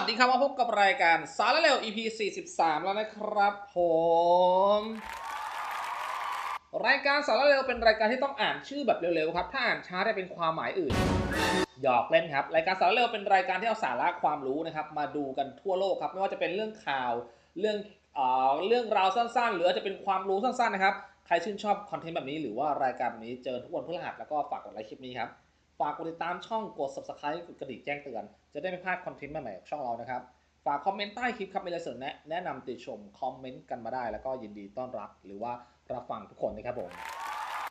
วัสดีครับมาพบกับรายการสารเร็ว EP 43 แล้วนะครับผมรายการสารเร็วเป็นรายการที่ต้องอ่านชื่อแบบเร็วๆครับ ถ้าอ่านช้าได้เป็นความหมายอื่น หยอกเล่นครับ รายการสารเร็วเป็นรายการที่เอาสาระความรู้นะครับ มาดูกันทั่วโลกครับ ไม่ว่าจะเป็นเรื่องข่าวเรื่องเอ่อเรื่องราวสั้นๆ หรืออาจจะเป็นความรู้สั้นๆนะครับ ใครชื่นชอบคอนเทนต์แบบนี้หรือว่ารายการแบบนี้เจอทุกวันพฤหัสแล้วก็ฝากกดไลค์คลิปนี้ครับ ฝากกดติดตามช่องกด subscribe กดกระดิ่งแจ้งเตือน จะได้ไม่พลาดคอนเทนต์ใหม่ๆของช่องเรานะครับ ฝากคอมเมนต์ใต้คลิปครับมีอะไรเสนอแนะแนะนำติชมคอมเมนต์กันมาได้ แล้วก็ยินดีต้อนรับหรือว่ารับฟังทุกคนนะครับผม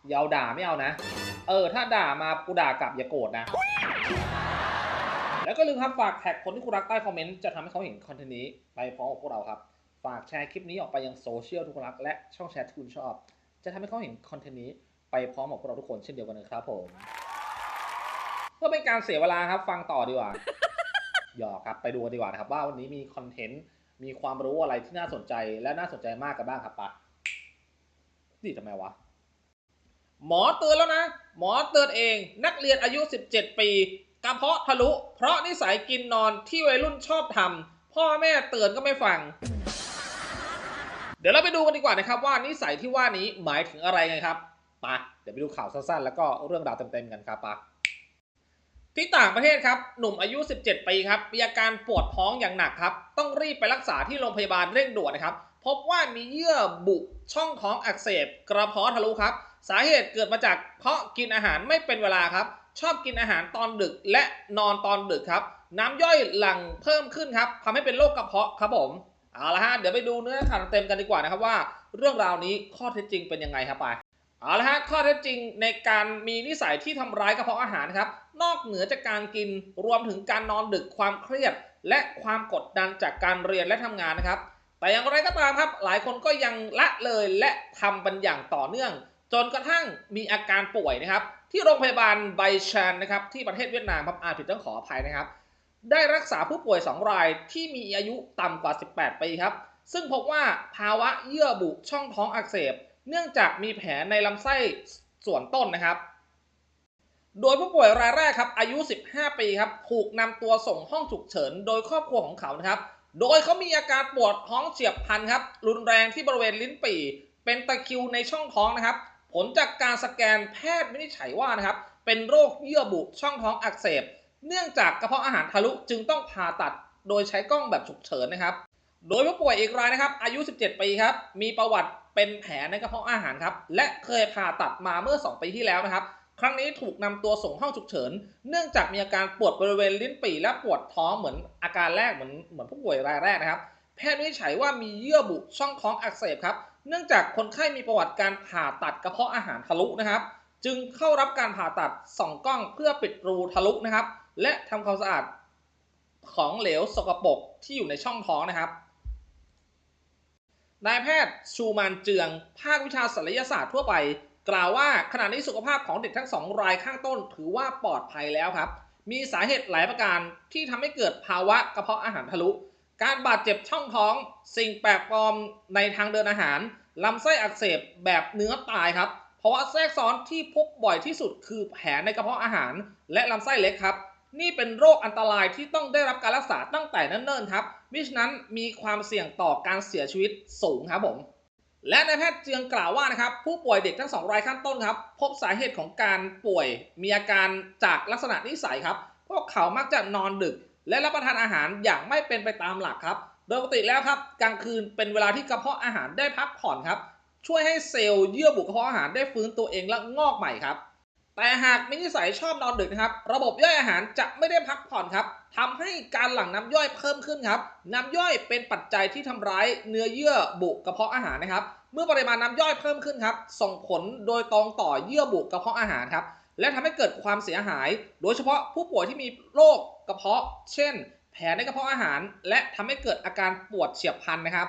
อย่าวด่าไม่เอานะ เออ ถ้าด่ามากูด่ากลับอย่าโกรธนะ แล้วก็ลืมครับฝากแท็กคนที่คุณรักใต้คอมเมนต์จะทำให้เขาเห็นคอนเทนต์นี้ไปพร้อมกับพวกเราครับ ฝากแชร์คลิปนี้ออกไปยังโซเชียลทุกคนรักและช่องแชร์ที่คุณชอบ จะทำให้เขาเห็นคอนเทนต์นี้ไปพร้อมกับพวกเราทุกคนเช่นเดียวกันนะครับผม เพื่อเป็นการเสียเวลาครับฟังต่อดีกว่าหยอกครับไปดูกันดีกว่านะครับว่าวันนี้มีคอนเทนต์มีความรู้อะไรที่น่าสนใจและน่าสนใจมากกันบ้างครับปะนี่ทำไมวะหมอเตือนแล้วนะ หมอเตือนเอง นักเรียนอายุ 17 ปีกระเพาะทะลุ เพราะนิสัยกินนอนที่วัยรุ่นชอบทำพ่อแม่เตือนก็ไม่ฟัง เดี๋ยวเราไปดูกันดีกว่านะครับ ว่านิสัยที่ว่านี้หมายถึงอะไรไงครับปะเดี๋ยวไปดูข่าวสั้นๆ แล้วก็เรื่องราวเต็มๆกันครับปะ ที่ต่างประเทศครับหนุ่มอายุ 17 ปีครับมีอาการปวดท้องอย่างหนักครับ ต้องรีบไปรักษาที่โรงพยาบาลเร่งด่วนนะครับ พบว่ามีเยื่อบุช่องท้องอักเสบ กระเพาะทะลุครับ สาเหตุเกิดมาจากเพราะกินอาหารไม่เป็นเวลาครับ ชอบกินอาหารตอนดึกและนอนตอนดึกครับ น้ำย่อยหลั่งเพิ่มขึ้นครับทำให้เป็นโรคกระเพาะครับผมเอาละฮะเดี๋ยวไปดูเนื้อข่าวเต็มกันดีกว่านะครับว่า เรื่องราวนี้ข้อเท็จจริงเป็นยังไงครับไป เอาละฮะข้อเท็จจริงในการมีนิสัยที่ทำร้ายกระเพาะอาหารครับ นอกเหนือจากการกินรวมถึงการนอนดึกความเครียด และความกดดันจากการเรียนและทำงานนะครับ แต่อย่างไรก็ตามครับ หลายคนก็ยังละเลยและทำเป็นอย่างต่อเนื่อง จนกระทั่งมีอาการป่วยนะครับ ที่โรงพยาบาลไบชันนะครับที่ประเทศเวียดนามครับอาผิดต้องขออภัยนะครับ ได้รักษาผู้ป่วย 2 รายที่มีอายุต่ำกว่า 18 ปีครับ ซึ่งพบว่าภาวะเยื่อบุช่องท้องอักเสบ เนื่องจากมีแผลในลำไส้ส่วนต้นนะครับ โดยผู้ป่วยรายแรกครับ อายุ 15 ปีครับ ถูกนำตัวส่งห้องฉุกเฉิน โดยครอบครัวของเขานะครับ โดยเขามีอาการปวดท้องเฉียบพลันครับ รุนแรงที่บริเวณลิ้นปี่ เป็นตะคริวในช่องท้องนะครับ ผลจากการสแกนแพทย์วินิจฉัยว่านะครับ เป็นโรคเยื่อบุช่องท้องอักเสบ เนื่องจากกระเพาะอาหารทะลุจึงต้องผ่าตัด โดยใช้กล้องแบบฉุกเฉินนะครับ โดยผู้ป่วยอีกรายนะครับ อายุ 17 ปีครับ มีประวัติเป็นแผลในกระเพาะอาหารครับ และเคยผ่าตัดมาเมื่อ 2 ปีที่แล้วนะครับ ครั้งนี้ถูกนำตัวส่งห้องฉุกเฉิน เนื่องจากมีอาการปวดบริเวณลิ้นปี่และปวดท้องเหมือนอาการแรกเหมือนเหมือนผู้ป่วยรายแรกนะครับ แพทย์วินิจฉัยว่ามีเยื่อบุช่องท้องอักเสบครับ เนื่องจากคนไข้มีประวัติการผ่าตัดกระเพาะอาหารทะลุนะครับ จึงเข้ารับการผ่าตัดส่องกล้องเพื่อปิดรูทะลุนะครับ และทำความสะอาดของเหลวสกปรกที่อยู่ในช่องท้องนะครับ นายแพทย์ชูมานเจือง ภาควิชาศัลยศาสตร์ทั่วไป กล่าวว่าขณะนี้สุขภาพของเด็กทั้งสองรายข้างต้น ถือว่าปลอดภัยแล้วครับ มีสาเหตุหลายประการที่ทำให้เกิดภาวะกระเพาะอาหารทะลุ การบาดเจ็บช่องท้อง สิ่งแปลกปลอมในทางเดินอาหารลำไส้อักเสบแบบเนื้อตายครับเพราะว่าแทรกซ้อนที่พบบ่อยที่สุดคือแผลในกระเพาะอาหาร และลำไส้เล็กครับ นี่เป็นโรคอันตรายที่ต้องได้รับการรักษาตั้งแต่เนิ่นๆครับ มิฉะนั้นมีความเสี่ยงต่อการเสียชีวิตสูงครับผม และนายแพทย์เจืองกล่าวว่านะครับ ผู้ป่วยเด็กทั้งสองรายข้างต้นครับ พบสาเหตุของการป่วยมีอาการจากลักษณะนิสัยครับ พวกเขามักจะนอนดึก และรับประทานอาหารอย่างไม่เป็นไปตามหลักครับ โดยปกติแล้วครับกลางคืนเป็นเวลาที่กระเพาะอาหารได้พักผ่อนครับ ช่วยให้เซลล์เยื่อบุกระเพาะอาหารได้ฟื้นตัวเองและงอกใหม่ครับ แต่หากมีนิสัยชอบนอนดึกนะครับ ระบบย่อยอาหารจะไม่ได้พักผ่อนครับทำให้การหลั่งน้ำย่อยเพิ่มขึ้นครับ น้ำย่อยเป็นปัจจัยที่ทำร้ายเนื้อเยื่อบุกระเพาะอาหารนะครับ เมื่อปริมาณน้ำย่อยเพิ่มขึ้นครับ ส่งผลโดยตรงต่อเยื่อบุกระเพาะอาหารครับ และทำให้เกิดความเสียหาย โดยเฉพาะผู้ป่วยที่มีโรคกระเพาะ เช่น แผลในกระเพาะอาหาร และทำให้เกิดอาการปวดเฉียบพลันนะครับ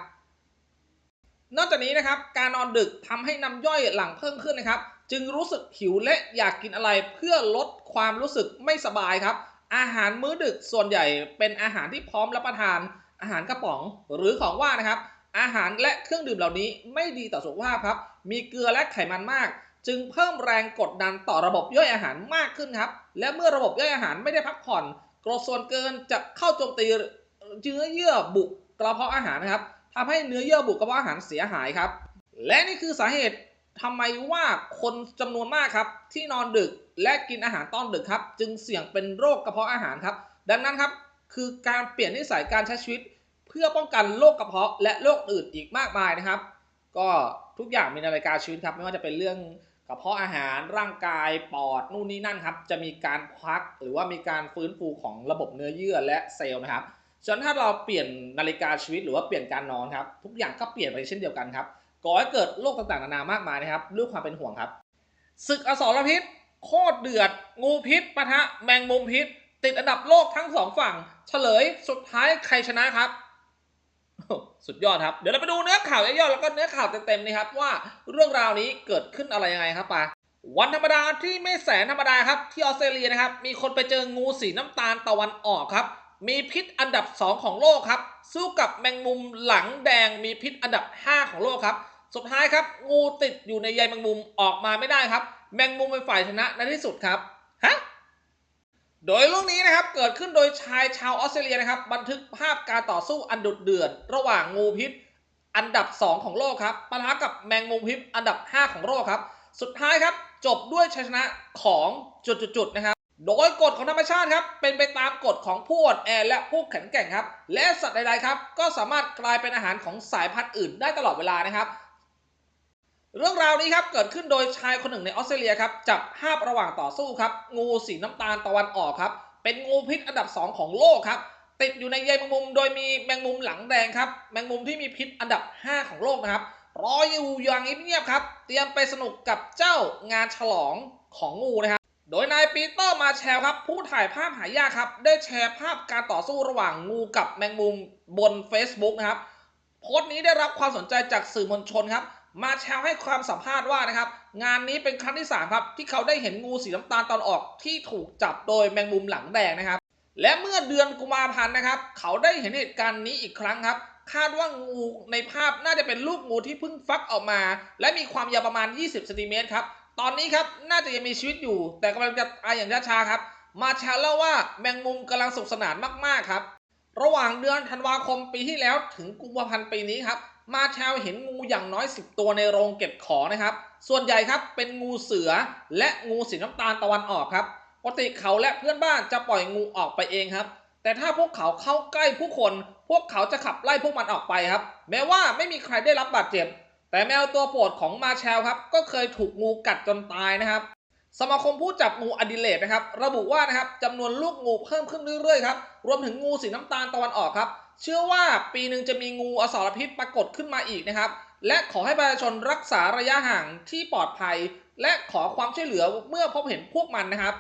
นอกจากนี้นะครับการนอนดึกทำให้น้ำย่อยหลังเพิ่มขึ้นนะครับ จึงรู้สึกหิวและอยากกินอะไรเพื่อลดความรู้สึกไม่สบายครับ อาหารมื้อดึกส่วนใหญ่เป็นอาหารที่พร้อมรับประทาน อาหารกระป๋องหรือของว่างนะครับ อาหารและเครื่องดื่มเหล่านี้ไม่ดีต่อสุขภาพครับ มีเกลือและไขมันมาก จึงเพิ่มแรงกดดันต่อระบบย่อยอาหารมากขึ้นครับ และเมื่อระบบย่อยอาหารไม่ได้พักผ่อนกรดส่วนเกินจะเข้าโจมตีเนื้อเยื่อบุกระเพาะอาหารนะครับ ทำให้เนื้อเยื่อบุกระเพาะอาหารเสียหายครับ และนี่คือสาเหตุทำไมว่าคนจำนวนมากครับ ที่นอนดึกและกินอาหารตอนดึกครับ จึงเสี่ยงเป็นโรคกระเพาะอาหารครับ ดังนั้นครับคือการเปลี่ยนนิสัยการใช้ชีวิต เพื่อป้องกันโรคกระเพาะและโรคอื่นอีกมากมายนะครับ ก็ทุกอย่างมีนาฬิกาชีวิตครับ ไม่ว่าจะเป็นเรื่องกระเพาะอาหารร่างกายปอดนู่นนี่นั่นครับ จะมีการพักหรือว่ามีการฟื้นฟูของระบบเนื้อเยื่อและเซลล์นะครับ ฉะนั้นถ้าเราเปลี่ยนนาฬิกาชีวิตหรือว่าเปลี่ยนการนอนครับทุกอย่างก็เปลี่ยนไปเช่นเดียวกันครับก่อให้เกิดโรคต่างๆนานามากมายนะครับด้วยความเป็นห่วงครับศึกอสรพิษโคตรเดือด งูพิษปะทะแมงมุมพิษ ติดอันดับโลกทั้งสองฝั่ง เฉลยสุดท้ายใครชนะครับสุดยอดครับ เดี๋ยวเราไปดูเนื้อข่าวย่อๆแล้วก็เนื้อข่าวเต็มๆนะครับว่าเรื่องราวนี้เกิดขึ้นอะไรยังไงครับปาวันธรรมดาที่ไม่แสนธรรมดาครับที่ออสเตรเลียนะครับ มีคนไปเจองูสีน้ำตาลตะวันออกครับ มีพิษอันดับ 2 ของโลกครับ สู้กับแมงมุมหลังแดงมีพิษอันดับ 5 ของโลกครับ สุดท้ายครับ งูติดอยู่ในใยแมงมุมออกมาไม่ได้ครับ แมงมุมเป็นฝ่ายชนะในที่สุดครับฮะโดยเรื่องนี้นะครับเกิดขึ้นโดยชายชาวออสเตรเลียนะครับ บันทึกภาพการต่อสู้อันดุเดือด ระหว่างงูพิษ อันดับ 2 ของโลกครับปะทะกับแมงมุมพิษอันดับ 5 ของโลกครับ สุดท้ายครับ จบด้วยชัยชนะของจุดๆนะครับ โดยกฎของธรรมชาติครับ เป็นไปตามกฎของผู้อ่อนแอและผู้แข็งแกร่งครับ และสัตว์ใดๆครับ ก็สามารถกลายเป็นอาหารของสายพันธุ์อื่นได้ตลอดเวลานะครับ เรื่องราวนี้ครับเกิดขึ้นโดยชายคนหนึ่งในออสเตรเลียครับจับภาพระหว่างต่อสู้ครับ งูสีน้ำตาลตะวันออกครับ เป็นงูพิษอันดับ 2 ของโลกครับ ติดอยู่ในใยแมงมุม โดยมีแมงมุมหลังแดงครับแมงมุมที่มีพิษอันดับ 5 ของโลกนะครับรออยู่อย่างเงียบๆครับ เตรียมไปสนุกกับเจ้างานฉลองของงูนะครับ โดยนายปีเตอร์มาแชลครับ ผู้ถ่ายภาพหายากครับ ได้แชร์ภาพการต่อสู้ระหว่างงูกับแมงมุมบน Facebook นะครับ โพสต์นี้ได้รับความสนใจจากสื่อมวลชนครับ มาแชร์ให้ความสัมภาษณ์ว่านะครับ งานนี้เป็นครั้งที่ 3 ครับ ที่เขาได้เห็นงูสีน้ำตาลตอนออกที่ถูกจับโดยแมงมุมหลังแดงนะครับ และเมื่อเดือนกุมภาพันธ์นะครับ เขาได้เห็นเหตุการณ์นี้อีกครั้งครับ คาดว่างูในภาพน่าจะเป็นลูกงูที่เพิ่งฟักออกมา และมีความยาวประมาณ 20เซนติเมตรครับ ตอนนี้ครับน่าจะยังมีชีวิตอยู่ แต่กำลังจะตายอย่างช้าๆครับ มาแชร์เล่าว่าแมงมุมกำลังสุขสนานมากๆครับ ระหว่างเดือนธันวาคมปีที่แล้วถึงกุมภาพันธ์ปีนี้ครับ มาแชลเห็นงูอย่างน้อย 10 ตัวในโรงเก็บของนะครับ ส่วนใหญ่ครับเป็นงูเสือและงูสีน้ำตาลตะวันออกครับปกติเขาและเพื่อนบ้านจะปล่อยงูออกไปเองครับ แต่ถ้าพวกเขาเข้าใกล้ผู้คน พวกเขาจะขับไล่พวกมันออกไปครับ แม้ว่าไม่มีใครได้รับบาดเจ็บ แต่แมวตัวโปรดของมาแชลครับก็เคยถูกงูกัดจนตายนะครับ สมาคมผู้จับงูอดิเลดนะครับ ระบุว่านะครับจำนวนลูกงูเพิ่มขึ้นเรื่อยๆครับรวมถึงงูสีน้ำตาลตะวันออกครับ เชื่อว่าปีหนึ่งจะมีงูอสรพิษปรากฏขึ้นมาอีกนะครับ และขอให้ประชาชนรักษาระยะห่างที่ปลอดภัย และขอความช่วยเหลือเมื่อพบเห็นพวกมันนะครับ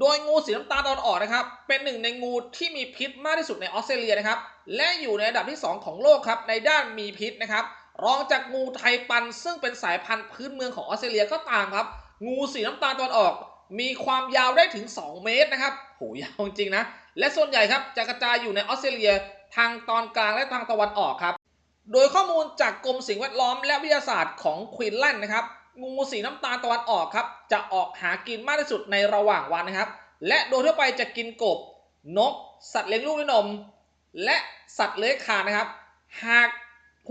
โดยงูสีน้ำตาลตะวันออกนะครับ เป็นหนึ่งในงูที่มีพิษมากที่สุดในออสเตรเลียนะครับ และอยู่ในอันดับที่ 2 ของโลกครับ ในด้านมีพิษนะครับ รองจากงูไทยปันซึ่งเป็นสายพันธุ์พื้นเมืองของออสเตรเลียก็ตามครับ งูสีน้ำตาลตะวันออก มีความยาวได้ถึง 2 เมตรนะครับโหยาวจริงนะ และส่วนใหญ่ครับจะกระจายอยู่ในออสเตรเลียทางตอนกลางและทางตะวันออกครับ โดยข้อมูลจากกรมสิ่งแวดล้อมและวิทยาศาสตร์ของควีนแลนด์นะครับ งูสีน้ำตาลตะวันออกครับ จะออกหากินมากที่สุดในระหว่างวันนะครับ และโดยทั่วไปจะกินกบ นก สัตว์เลี้ยงลูกด้วยนม และสัตว์เลื้อยคลานนะครับ หาก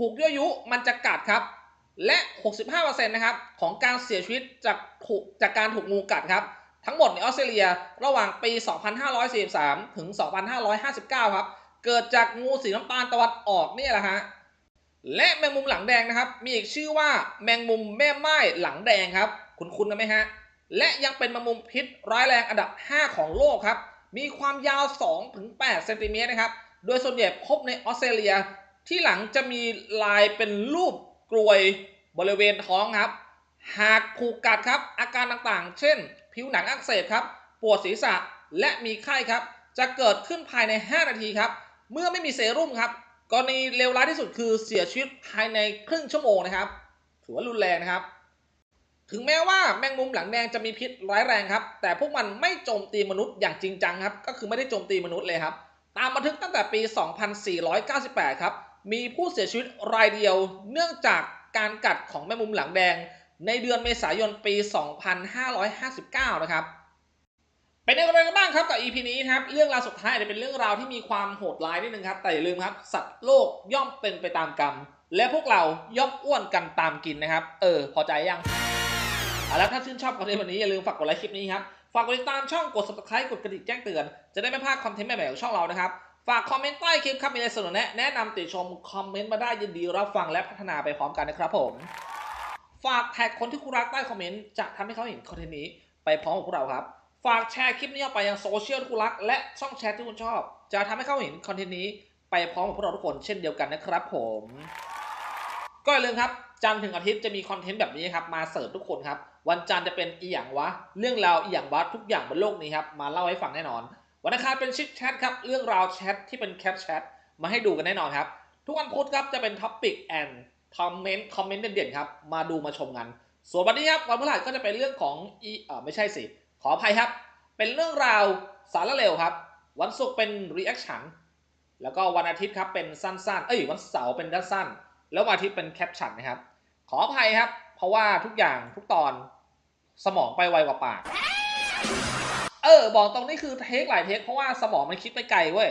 ถูกยั่วยุมันจะกัดครับ และ 65%นะครับของการเสียชีวิตจากถูกจากการถูกงูกัดครับ ทั้งหมดในออสเตรเลียระหว่างปี 2543 ถึง 2559 ครับ เกิดจากงูสีน้ำตาลตะวันออกนี่แหละฮะและแมงมุมหลังแดงนะครับ มีอีกชื่อว่าแมงมุมแม่ไม้หลังแดงครับ คุ้นๆนไหมฮะ และยังเป็นแมงมุมพิษร้ายแรงอันดับ 5 ของโลกครับ มีความยาว 2-8 เซนติเมตรนะครับ โดยส่วนใหญ่พบในออสเตรเลีย ที่หลังจะมีลายเป็นรูปกลวยบริเวณท้องครับ หากถูกกัดครับ อาการต่างๆ เช่น ผิวหนังอักเสบครับ ปวดศีรษะและมีไข้ครับ จะเกิดขึ้นภายใน 5 นาทีครับ เมื่อไม่มีเซรุ่มครับกรณีเลวร้ายที่สุดคือเสียชีวิตภายในครึ่งชั่วโมงนะครับ ถือว่ารุนแรงนะครับ ถึงแม้ว่าแมงมุมหลังแดงจะมีพิษร้ายแรงครับ แต่พวกมันไม่โจมตีมนุษย์อย่างจริงจังครับ ก็คือไม่ได้โจมตีมนุษย์เลยครับ ตามบันทึกตั้งแต่ปี 2498 ครับ มีผู้เสียชีวิตรายเดียว เนื่องจากการกัดของแมงมุมหลังแดง ในเดือนเมษายนปี 2559 นะครับ เป็นอย่างไรกันบ้างครับกับ EP นี้ครับ เรื่องราวสุดท้ายอาจจะเป็นเรื่องราวที่มีความโหดร้ายนิดนึงครับ แต่อย่าลืมครับ สัตว์โลกย่อมเป็นไปตามกรรม และพวกเราย่อมอ้วนกันตามกินนะครับ เออ พอใจยังเอาแล้วถ้าชื่นชอบคอนเทนต์วันนี้อย่าลืมฝากกดไลค์คลิปนี้ครับ ฝากกดติดตามช่องกด subscribe กดกระดิ่งแจ้งเตือน จะได้ไม่พลาดคอนเทนต์ใหม่ๆของช่องเรานะครับ ฝากคอมเมนต์ใต้คลิปครับมีอะไรเสนอแนะแนะนำติชมคอมเมนต์มาได้ยินดีรับฟังและพัฒนาไปพร้อมกันนะครับผม ฝากแท็กคนที่คุณรักใต้คอมเมนต์จะทำให้เขาเห็นคอนเทนต์นี้ไปพร้อมกับพวกเราครับ ฝากแชร์คลิปนี้ออกไปยังโซเชียลที่คุณรัก และช่องแชทที่คุณชอบ จะทำให้เขาเห็นคอนเทนต์นี้ไปพร้อมกับพวกเราทุกคนเช่นเดียวกันนะครับผม ก็อย่าลืมครับจันทร์ถึงอาทิตย์จะมีคอนเทนต์แบบนี้ครับมาเสิร์ฟทุกคนครับวันจันทร์จะเป็นอีหยังวะ เรื่องราวอีหยังวะทุกอย่างบนโลกนี้ครับมาเล่าให้ฟังแน่นอน วันอังคารเป็นชิดแชทครับเรื่องราวแชทที่เป็นแคปแชทมาให้ดูกันแน่นอนครับ ทุกวันพุธครับจะเป็นท็อปิกแอนด์คอมเมนต์คอมเมนต์เด่นๆครับมาดูมาชมกัน ส่วนวันนี้ครับวันพฤหัสก็จะเป็นเรื่องของอีเออไม่ใช่สิขออภัยครับ เป็นเรื่องราวสารเร็วครับ วันศุกร์เป็นรีแอคชั่นแล้วก็วันอาทิตย์ครับเป็นสั้นๆ เอ้ยวันเสาร์เป็นสั้นๆ แล้ววันอาทิตย์เป็นแคปชั่นนะครับ ขออภัยครับ เพราะว่าทุกอย่างทุกตอนสมองไปไวกว่าปาก เออ บอกตรงนี้คือเทคหลายเทคเพราะว่าสมองมันคิดไปไกลเว้ย